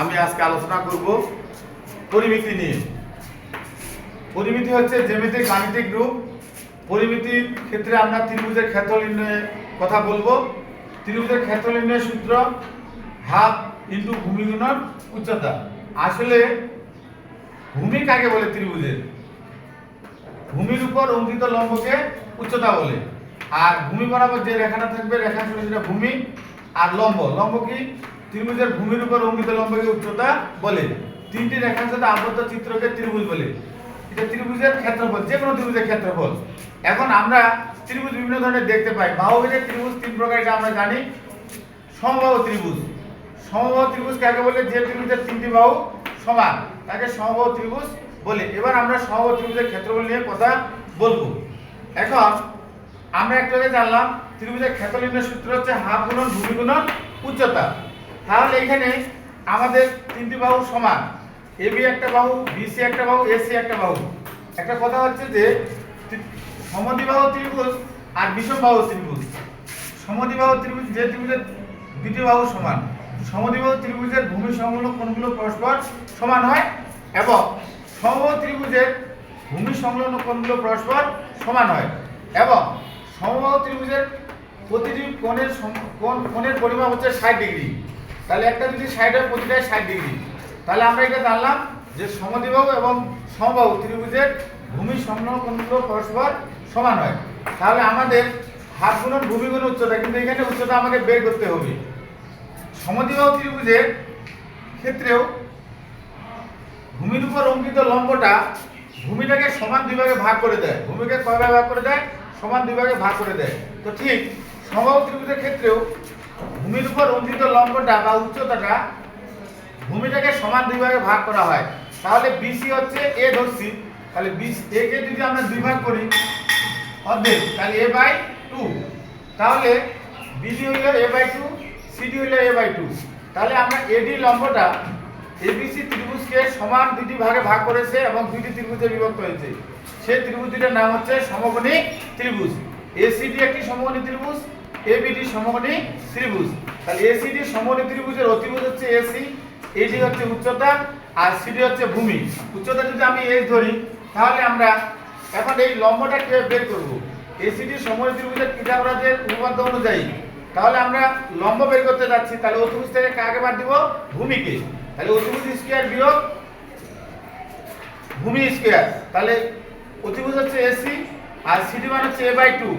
আমি আজকে আলোচনা করব পরিমিতি নিয়ে। পরিমিতি হচ্ছে জ্যামিতিক গাণিতিক রূপ। পরিমিতির ক্ষেত্রে আমরা ত্রিভুজের ক্ষেত্র নির্ণয়ের কথা বলব। ত্রিভুজের ক্ষেত্র নির্ণয়ের সূত্র হাফ ইন্টু ভূমি গুণন উচ্চতা। আসলে ভূমি কাকে বলে ত্রিভুজের? ভূমির উপর অঙ্কিত লম্বকে উচ্চতা বলে। আর ভূমি বরাবর যে রেখাটা থাকবে রেখাংশ সেটা ভূমি আর লম্ব। লম্ব কি? ত্রিভুজের ভূমির উপর অঙ্কিত লম্বকে উচ্চতা বলে। তিনটি রেখাংশতে আবদ্ধ চিত্রকে ত্রিভুজ বলে। এটা ত্রিভুজের ক্ষেত্রফল যে কোনো ত্রিভুজের ক্ষেত্রফল। এখন আমরা ত্রিভুজ বিভিন্ন ধরনের দেখতে পাই। বাহুবেদের ত্রিভুজ, তিন প্রকার এটা আমরা জানি। সমবাহু ত্রিভুজ। সমবাহু ত্রিভুজ কাকে বলে যে ত্রিভুজের তিনটি বাহু সমান, তাকে সমবাহু ত্রিভুজ বলে। এবার আমরা সমবাহু ত্রিভুজের ক্ষেত্রফল নিয়ে কথা বলব। এখন আমরা একটু জানলাম, ত্রিভুজের ক্ষেত্র সূত্র হচ্ছে হাফ গুণন ভূমি গুণন উচ্চতা। তাহলে এখানে আমাদের তিনটি বাহু সমান। এ বি একটা বাহু বিসি একটা বাহু এসি একটা বাহু। একটা কথা হচ্ছে যে সমদ্বিবাহু ত্রিভুজ আর বিষমবাহু ত্রিভুজ। সমদ্বিবাহু ত্রিভুজ যে ত্রিভুজের দুটি বাহু সমান। সমদ্বিবাহু ত্রিভুজের ভূমি সংলগ্ন কোণগুলো পরস্পর সমান হয় এবং সম ত্রিভুজের ভূমি সংলগ্ন কোণগুলো পরস্পর সমান হয় এবং সমবাহু ত্রিভুজের প্রতিটি কোণের কোণের পরিমাপ হচ্ছে ষাট ডিগ্রি। তাহলে একটা যদি ষাট হয় প্রতিটাই ষাট ডিগ্রি তাহলে আমরা এটা জানলাম যে সমদ্বিবাহু এবং সমবাহু ত্রিভুজের ভূমি সংলগ্ন কোণগুলো পরস্পর সমান হয়। তাহলে আমাদের হাত গুণন ভূমি গুণ উচ্চতা, কিন্তু এখানে উচ্চতা আমাকে বের করতে হবে। সমদ্বিবাহু ত্রিভুজের ক্ষেত্রেও ভূমির উপর অঙ্কিত লম্বটা ভূমিটাকে সমান দুই ভাগে ভাগ করে দেয়। ভূমিকে কয় ভাগে ভাগ করে দেয়? সমান দুই ভাগে ভাগ করে দেয়। তো ঠিক, সমবাহু ত্রিভুজের ক্ষেত্রেও ভূমির উপর অঙ্কিত লম্বটা বা উচ্চতাটা ভূমিটাকে সমান দুই ভাগে ভাগ করা হয়। তাহলে বিসি হচ্ছে এ ধরছি। তাহলে বিস এ কে যদি আমরা দুই ভাগ করি অর্ধেক তাহলে এ বাই টু তাহলে বিডি হইল এ বাই টু সিডি হইল এ বাই টু তাহলে আমরা এডি লম্বটা এবিসি ত্রিভুজকে সমান দুটি ভাগে ভাগ করেছে এবং দুটি ত্রিভুজে বিভক্ত হয়েছে। সেই ত্রিভুজ দুটির নাম হচ্ছে সমকোণী ত্রিভুজ। এসিডি একটি সমকোণী ত্রিভুজ এবিডি সমকোণী ত্রিভুজ। তাহলে এসিডি সমকোণী ত্রিভুজের অতিভুজ হচ্ছে এসি এডি হচ্ছে উচ্চতা, আর সিডি হচ্ছে ভূমি। উচ্চতা যদি আমি এস ধরি, তাহলে আমরা এখন এই লম্বটা কীভাবে বের করব? এসিডি সময় ত্রিভুজের পিথাগোরাসের উপপাদ্য অনুযায়ী। তাহলে আমরা লম্ব বের করতে যাচ্ছি, তাহলে অতিভুজ থেকে কাকে বাদ দিব? ভূমিকে। তাহলে অতিভুজ স্কয়ার বিয়োগ ভূমি স্কয়ার। তাহলে অতিভুজ হচ্ছে এসি আর সিডি মান হচ্ছে a by two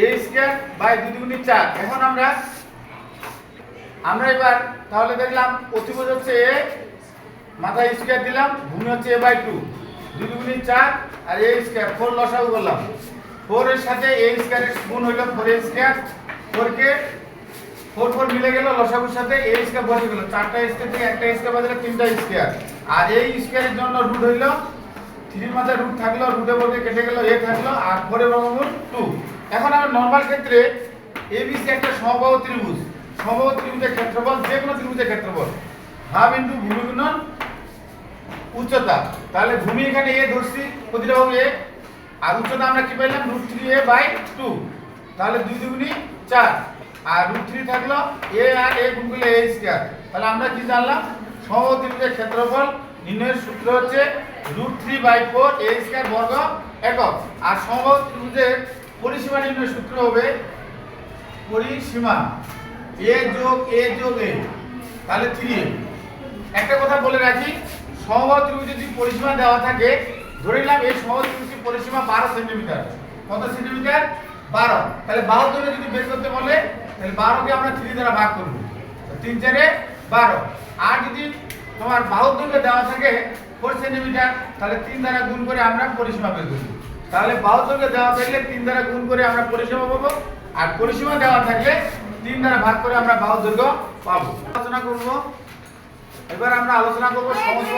a square by দুই দুগুণি এখন আমরা আমরা এবার তাহলে দেখলাম অতিভুজ হচ্ছে এ মাথায় স্কয়ার দিলাম ভূমি হচ্ছে এ বাই টু দুই দুগুণি চার আর এ স্কয়ার ফোর লসাগু করলাম। ফোর এর সাথে এ স্কয়ারের গুণ হইল ফোর এ স্কয়ার ফোর কে ফোর ফোর মিলে গেল, লসাগুর সাথে এ স্কয়ার বসে গেল। চারটা স্কয়ার থেকে একটা স্কয়ার বাদলে তিনটা স্কয়ার আর এই স্কয়ারের জন্য রুট হইল থ্রির মাথায় রুট থাকল রুটে বলতে কেটে গেল এ থাকল, আর ফোরের বর্গমূল টু এখন আমরা নর্মাল ক্ষেত্রে এবিসি একটা সমবাহু ত্রিভুজ। সমবাহু ত্রিভুজের ক্ষেত্রফল যে কোনো ত্রিভুজের ক্ষেত্রফল। হাফ ইন্টু ভূমি গুণন উচ্চতা। তাহলে ভূমি এখানে এ ধরছি, প্রতিটা বাহু এ আর উচ্চতা আমরা কি পাইলাম? Root three a by two তাহলে দুই দুগুনি চার। আর রুট থ্রি থাকল এ আর এ গুণ করলে এ স্কয়ার তাহলে আমরা কি জানলাম? সমবাহু ত্রিভুজের ক্ষেত্রফল নির্ণয়ের সূত্র হচ্ছে root three by four a square বর্গ একক। আর সমবাহু ত্রিভুজের পরিসীমা নির্ণয়ের সূত্র হবে পরিসীমা এ যোগ এ যোগ এ। তাহলে থ্রি এ। একটা কথা বলে রাখি ত্রিভুজ যদি পরিসীমা দেওয়া থাকে, ধরে নিলাম এই সহজ ত্রিভুজের পরিসীমা বারো সেন্টিমিটার। কত সেন্টিমিটার? বারো। তাহলে বারো ধরে যদি বের করতে বলে, তাহলে বারোকে আমরা থ্রি দ্বারা ভাগ করব। তিন চারে বারো। আর যদি তোমার বাহুর দৈর্ঘ্য দেওয়া থাকে ফোর সেন্টিমিটার, তাহলে তিন দ্বারা গুণ করে আমরা পরিসীমা বের করব। তাহলে দৈর্ঘ্য দেওয়া থাকলে তিন দ্বারা গুণ করে আমরা পরিসীমা পাবো। আর পরিসীমা দেওয়া থাকলে তিন দ্বারা ভাগ করে আমরা দৈর্ঘ্য পাবো। আলোচনা করব। এবার আমরা আলোচনা করব সমস্ত